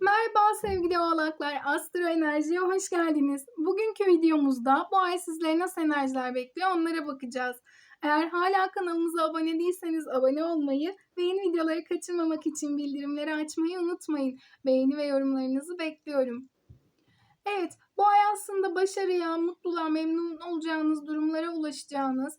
Merhaba sevgili oğlaklar, Astro Enerji'ye hoş geldiniz. Bugünkü videomuzda bu ay sizlere nasıl enerjiler bekliyor onlara bakacağız. Eğer hala kanalımıza abone değilseniz abone olmayı ve yeni videoları kaçırmamak için bildirimleri açmayı unutmayın. Beğeni ve yorumlarınızı bekliyorum. Evet, bu ay aslında başarıya, mutluluğa, memnun olacağınız durumlara ulaşacağınız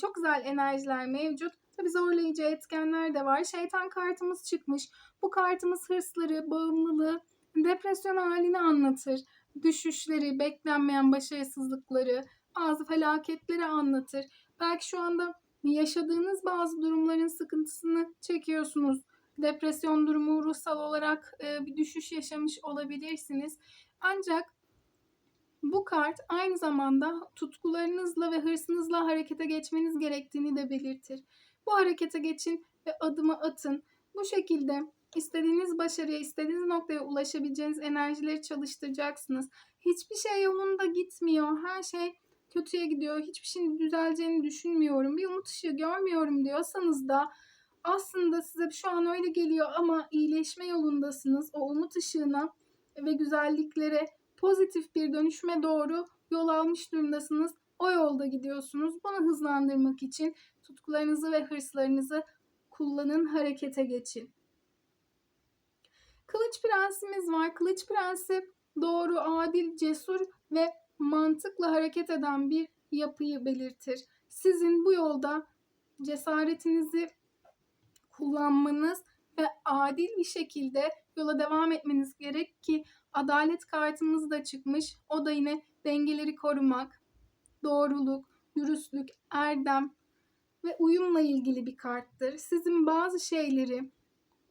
çok güzel enerjiler mevcut. Tabi zorlayıcı etkenler de var. Şeytan kartımız çıkmış. Bu kartımız hırsları, bağımlılığı, depresyon halini anlatır. Düşüşleri, beklenmeyen başarısızlıkları, bazı felaketleri anlatır. Belki şu anda yaşadığınız bazı durumların sıkıntısını çekiyorsunuz. Depresyon durumu, ruhsal olarak e, bir düşüş yaşamış olabilirsiniz. Ancak bu kart aynı zamanda tutkularınızla ve hırsınızla harekete geçmeniz gerektiğini de belirtir. Bu harekete geçin ve adımı atın. Bu şekilde istediğiniz başarıya, istediğiniz noktaya ulaşabileceğiniz enerjileri çalıştıracaksınız. Hiçbir şey yolunda gitmiyor. Her şey kötüye gidiyor. Hiçbir şeyin düzeleceğini düşünmüyorum. Bir umut ışığı görmüyorum diyorsanız da aslında size şu an öyle geliyor ama iyileşme yolundasınız. O umut ışığına ve güzelliklere pozitif bir dönüşme doğru yol almış durumdasınız. O yolda gidiyorsunuz. Bunu hızlandırmak için tutkularınızı ve hırslarınızı kullanın, harekete geçin. Kılıç prensimiz var. Kılıç prensi doğru, adil, cesur ve mantıkla hareket eden bir yapıyı belirtir. Sizin bu yolda cesaretinizi kullanmanız ve adil bir şekilde yola devam etmeniz gerek ki adalet kartımız da çıkmış. O da yine dengeleri korumak, doğruluk, dürüstlük, erdem ve uyumla ilgili bir karttır. Sizin bazı şeyleri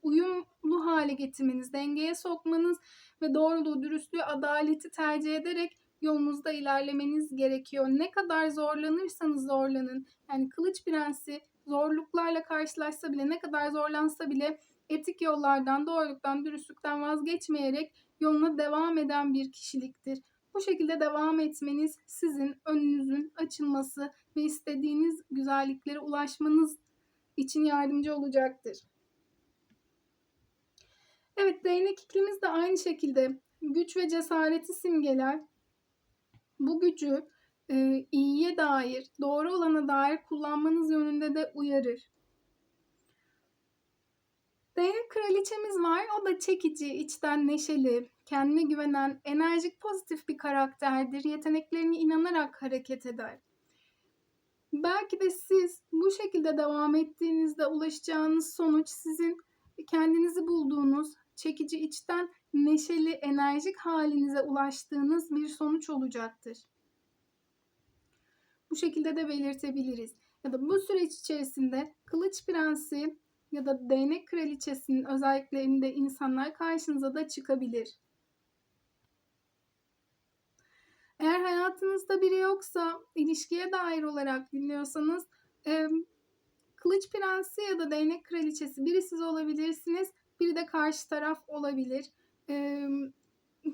uyumlu hale getirmeniz, dengeye sokmanız ve doğruluğu, dürüstlüğü, adaleti tercih ederek yolunuzda ilerlemeniz gerekiyor. Ne kadar zorlanırsanız zorlanın. Yani kılıç prensi zorluklarla karşılaşsa bile, ne kadar zorlansa bile etik yollardan, doğruluktan, dürüstlükten vazgeçmeyerek yoluna devam eden bir kişiliktir. Bu şekilde devam etmeniz sizin önünüzün açılması ve istediğiniz güzelliklere ulaşmanız için yardımcı olacaktır. Evet değnek iklimiz de aynı şekilde güç ve cesareti simgeler. Bu gücü e, iyiye dair, doğru olana dair kullanmanız yönünde de uyarır. Değnek kraliçemiz var. O da çekici, içten neşeli, kendine güvenen, enerjik, pozitif bir karakterdir. Yeteneklerine inanarak hareket eder. Belki de siz bu şekilde devam ettiğinizde ulaşacağınız sonuç sizin kendinizi bulduğunuz, çekici, içten, neşeli, enerjik halinize ulaştığınız bir sonuç olacaktır. Bu şekilde de belirtebiliriz. Ya da bu süreç içerisinde Kılıç Prensi ya da Değnek Kraliçesi'nin özelliklerinde insanlar karşınıza da çıkabilir. Hayatınızda biri yoksa, ilişkiye dair olarak dinliyorsanız, e, Kılıç Prensi ya da Değnek Kraliçesi biri siz olabilirsiniz, biri de karşı taraf olabilir. E,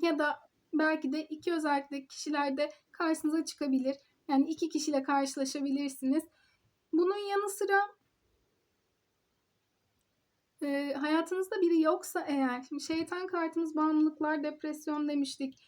ya da belki de iki özellikle kişiler de karşınıza çıkabilir. Yani iki kişiyle karşılaşabilirsiniz. Bunun yanı sıra e, hayatınızda biri yoksa eğer, şimdi şeytan kartımız bağımlılıklar, depresyon demiştik.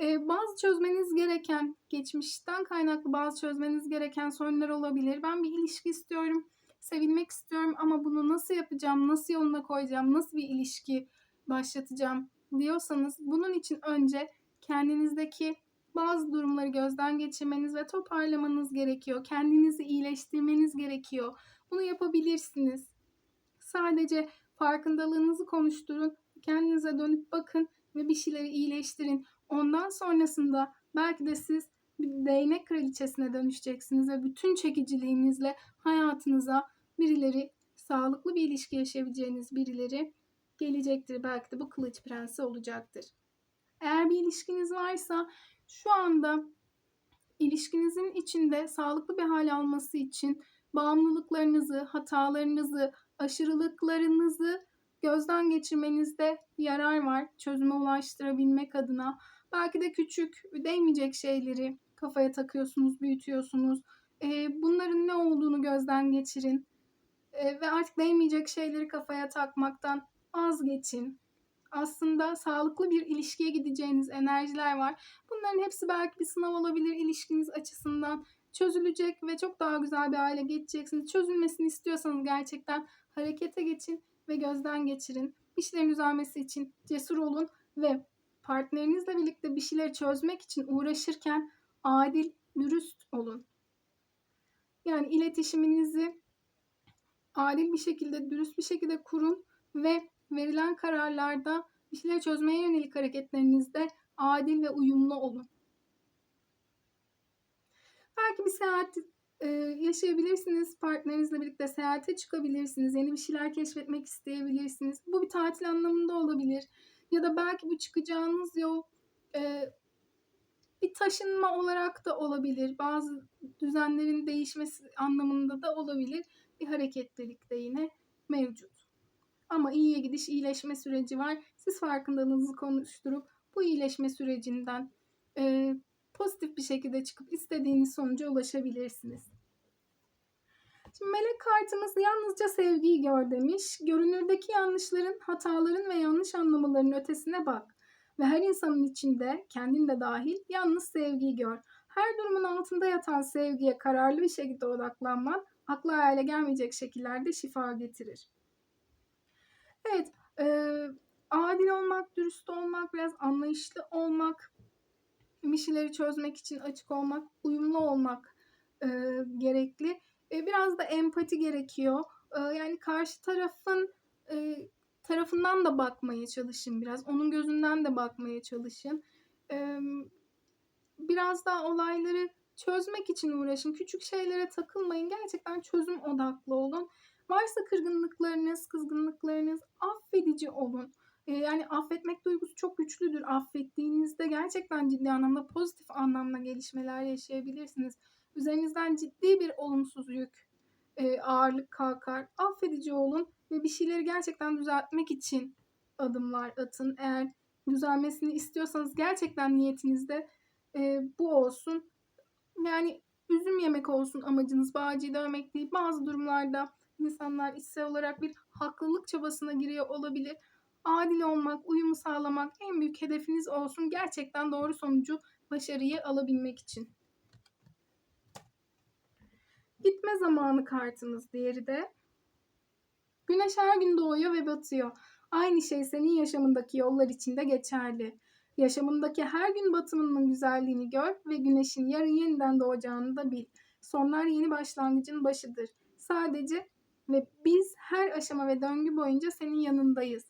E, bazı çözmeniz gereken, geçmişten kaynaklı bazı çözmeniz gereken sorunlar olabilir. Ben bir ilişki istiyorum, sevilmek istiyorum ama bunu nasıl yapacağım, nasıl yoluna koyacağım, nasıl bir ilişki başlatacağım diyorsanız bunun için önce kendinizdeki bazı durumları gözden geçirmeniz ve toparlamanız gerekiyor. Kendinizi iyileştirmeniz gerekiyor. Bunu yapabilirsiniz. Sadece farkındalığınızı konuşturun, kendinize dönüp bakın ve bir şeyleri iyileştirin. Ondan sonrasında belki de siz bir değnek kraliçesine dönüşeceksiniz ve bütün çekiciliğinizle hayatınıza birileri, sağlıklı bir ilişki yaşayabileceğiniz birileri gelecektir. Belki de bu kılıç prensi olacaktır. Eğer bir ilişkiniz varsa şu anda ilişkinizin içinde sağlıklı bir hal alması için bağımlılıklarınızı, hatalarınızı, aşırılıklarınızı gözden geçirmenizde yarar var çözüme ulaştırabilmek adına. Belki de küçük, değmeyecek şeyleri kafaya takıyorsunuz, büyütüyorsunuz. E, bunların ne olduğunu gözden geçirin. E, ve artık değmeyecek şeyleri kafaya takmaktan vazgeçin. aslında sağlıklı bir ilişkiye gideceğiniz enerjiler var. Bunların hepsi belki bir sınav olabilir ilişkiniz açısından. Çözülecek ve çok daha güzel bir hale geçeceksiniz. Çözülmesini istiyorsanız gerçekten harekete geçin ve gözden geçirin. İşlerin düzelmesi için cesur olun ve partnerinizle birlikte bir şeyleri çözmek için uğraşırken adil, dürüst olun. Yani iletişiminizi adil bir şekilde, dürüst bir şekilde kurun ve verilen kararlarda bir şeyleri çözmeye yönelik hareketlerinizde adil ve uyumlu olun. Belki bir seyahat e, yaşayabilirsiniz. Partnerinizle birlikte seyahate çıkabilirsiniz. Yeni bir şeyler keşfetmek isteyebilirsiniz. Bu bir tatil anlamında olabilir. Ya da belki bu çıkacağınız yol e, bir taşınma olarak da olabilir. Bazı düzenlerin değişmesi anlamında da olabilir. Bir hareketlilik de yine mevcut. Ama iyiye gidiş, iyileşme süreci var. Siz farkındalığınızı konuşturup bu iyileşme sürecinden e, pozitif bir şekilde çıkıp istediğiniz sonuca ulaşabilirsiniz. Melek kartımız yalnızca sevgiyi gör demiş. Görünürdeki yanlışların, hataların ve yanlış anlamaların ötesine bak. Ve her insanın içinde, kendin de dahil, yalnız sevgiyi gör. Her durumun altında yatan sevgiye kararlı bir şekilde odaklanman, akla hayale gelmeyecek şekillerde şifa getirir. Evet, e, adil olmak, dürüst olmak, biraz anlayışlı olmak, bir şeyleri çözmek için açık olmak, uyumlu olmak e, gerekli. E, biraz da empati gerekiyor. E, yani karşı tarafın e, tarafından da bakmaya çalışın biraz. Onun gözünden de bakmaya çalışın. Biraz daha olayları çözmek için uğraşın. Küçük şeylere takılmayın. Gerçekten çözüm odaklı olun. Varsa kırgınlıklarınız, kızgınlıklarınız affedici olun. Yani affetmek duygusu çok güçlüdür. Affettiğinizde gerçekten ciddi anlamda pozitif anlamda gelişmeler yaşayabilirsiniz. Üzerinizden ciddi bir olumsuz yük, e, ağırlık kalkar. Affedici olun ve bir şeyleri gerçekten düzeltmek için adımlar atın. Eğer düzelmesini istiyorsanız gerçekten niyetinizde e, bu olsun. Yani üzüm yemek olsun amacınız, bağcıyı dövmek değil. Bazı durumlarda insanlar içsel olarak bir haklılık çabasına giriyor olabilir. Adil olmak, uyumu sağlamak en büyük hedefiniz olsun. Gerçekten doğru sonucu, başarıyı alabilmek için. Gitme zamanı kartımız diğeri de. Güneş her gün doğuyor ve batıyor. Aynı şey senin yaşamındaki yollar için de geçerli. Yaşamındaki her gün batımının güzelliğini gör ve güneşin yarın yeniden doğacağını da bil. Sonlar yeni başlangıcın başıdır. Sadece ve biz her aşama ve döngü boyunca senin yanındayız.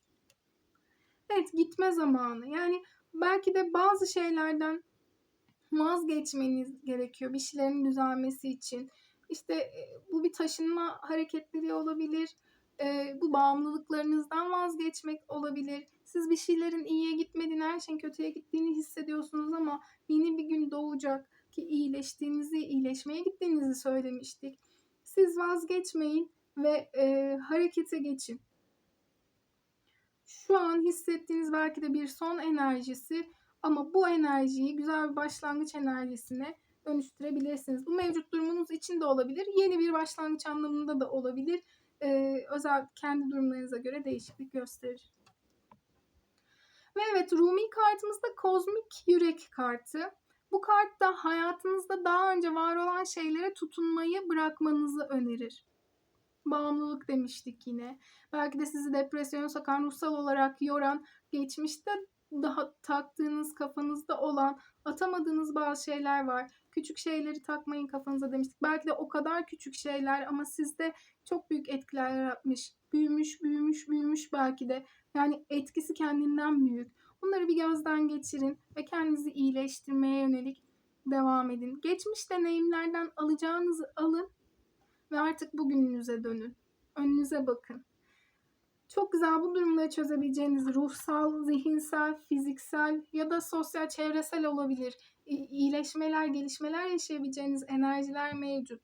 Evet gitme zamanı. Yani belki de bazı şeylerden vazgeçmeniz gerekiyor bir şeylerin düzelmesi için. İşte bu bir taşınma hareketleri olabilir. Bu bağımlılıklarınızdan vazgeçmek olabilir. Siz bir şeylerin iyiye gitmediğini, her şeyin kötüye gittiğini hissediyorsunuz ama yeni bir gün doğacak ki iyileştiğinizi, iyileşmeye gittiğinizi söylemiştik. Siz vazgeçmeyin ve e, harekete geçin. Şu an hissettiğiniz belki de bir son enerjisi ama bu enerjiyi güzel bir başlangıç enerjisine dönüştürebilirsiniz. Bu mevcut durumunuz için de olabilir. Yeni bir başlangıç anlamında da olabilir. Ee, özel kendi durumlarınıza göre değişiklik gösterir. Ve evet Rumi kartımız da kozmik yürek kartı. Bu kart da hayatınızda daha önce var olan şeylere tutunmayı bırakmanızı önerir bağımlılık demiştik yine. Belki de sizi depresyon sokan, ruhsal olarak yoran, geçmişte daha taktığınız kafanızda olan, atamadığınız bazı şeyler var. Küçük şeyleri takmayın kafanıza demiştik. Belki de o kadar küçük şeyler ama sizde çok büyük etkiler yaratmış. Büyümüş, büyümüş, büyümüş belki de. Yani etkisi kendinden büyük. Bunları bir gözden geçirin ve kendinizi iyileştirmeye yönelik devam edin. Geçmiş deneyimlerden alacağınızı alın ve artık bugününüze dönün. Önünüze bakın. Çok güzel bu durumları çözebileceğiniz ruhsal, zihinsel, fiziksel ya da sosyal, çevresel olabilir. İyileşmeler, gelişmeler yaşayabileceğiniz enerjiler mevcut.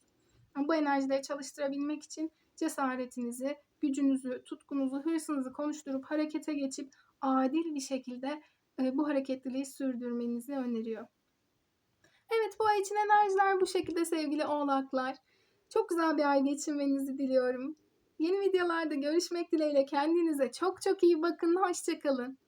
Bu enerjileri çalıştırabilmek için cesaretinizi, gücünüzü, tutkunuzu, hırsınızı konuşturup harekete geçip adil bir şekilde e, bu hareketliliği sürdürmenizi öneriyor. Evet bu ay için enerjiler bu şekilde sevgili oğlaklar. Çok güzel bir ay geçirmenizi diliyorum. Yeni videolarda görüşmek dileğiyle kendinize çok çok iyi bakın. Hoşçakalın.